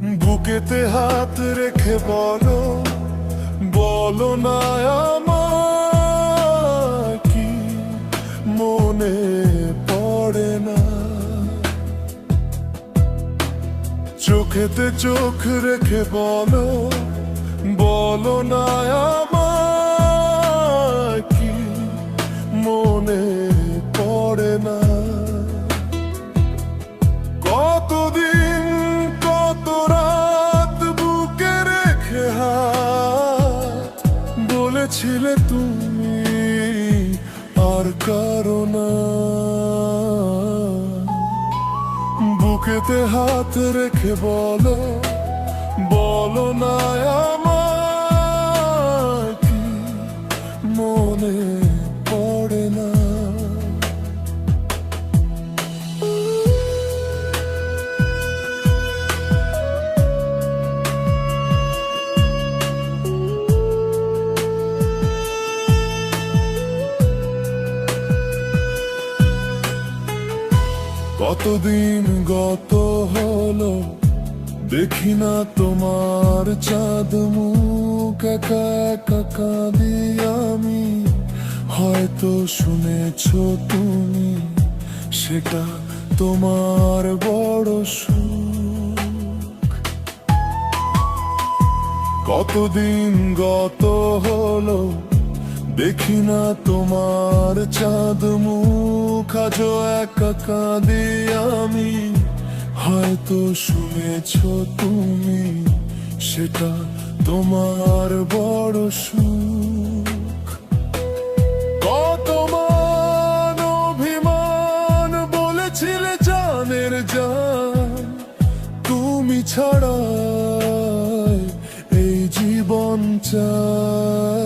বুকেতে হাত রেখে বলো বলো না আমার কি মনে পড়ে না। চোখেতে চোখ রেখে বলো বলো না আমার কারণ বুকেতে হাত রেখে বলো বলো না কতদিন গত হলো, দেখি না তোমার চাঁদ মুখ আমি। হয়তো শুনেছ তুমি, সেটা তোমার বড় সুখ। কতদিন গত হলো দেখি না তোমার চাঁদ মুখ আজ একা কাঁদি আমি। হয়তো শুনেছ তুমি, সেটা তোমার বড় সুখ। কত মান অভিমান বলেছিলে তুমি ছাড়া এই জীবন না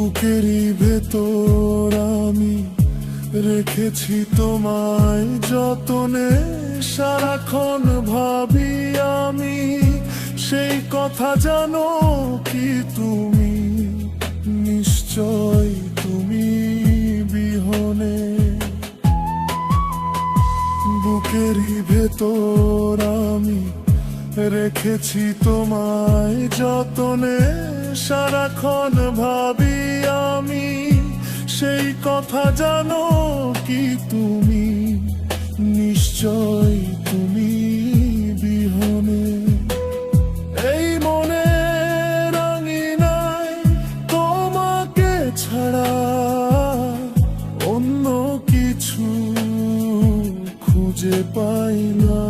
বুকেরই ভেতর আমি রেখেছি তোমায় যতনে সারাক্ষণ ভাবি আমি, সেই কথা জানো কি তুমি? নিশ্চয় তুমি বিহনে। বুকেরই ভেতর আমি রেখেছি তোমায় যতনে সারাক্ষণ ভাবি আমি, সেই কথা জানো কি তুমি? নিশ্চয় তুমি বিহনে। এই মনে রাঙিনাই তোমাকে ছাড়া অন্য কিছু খুঁজে পাই না।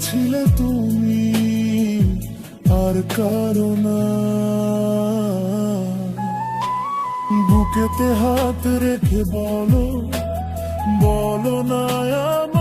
ছিলে তুমি আর কারও না। বুকেতে হাত রেখে বলো বলো না আমার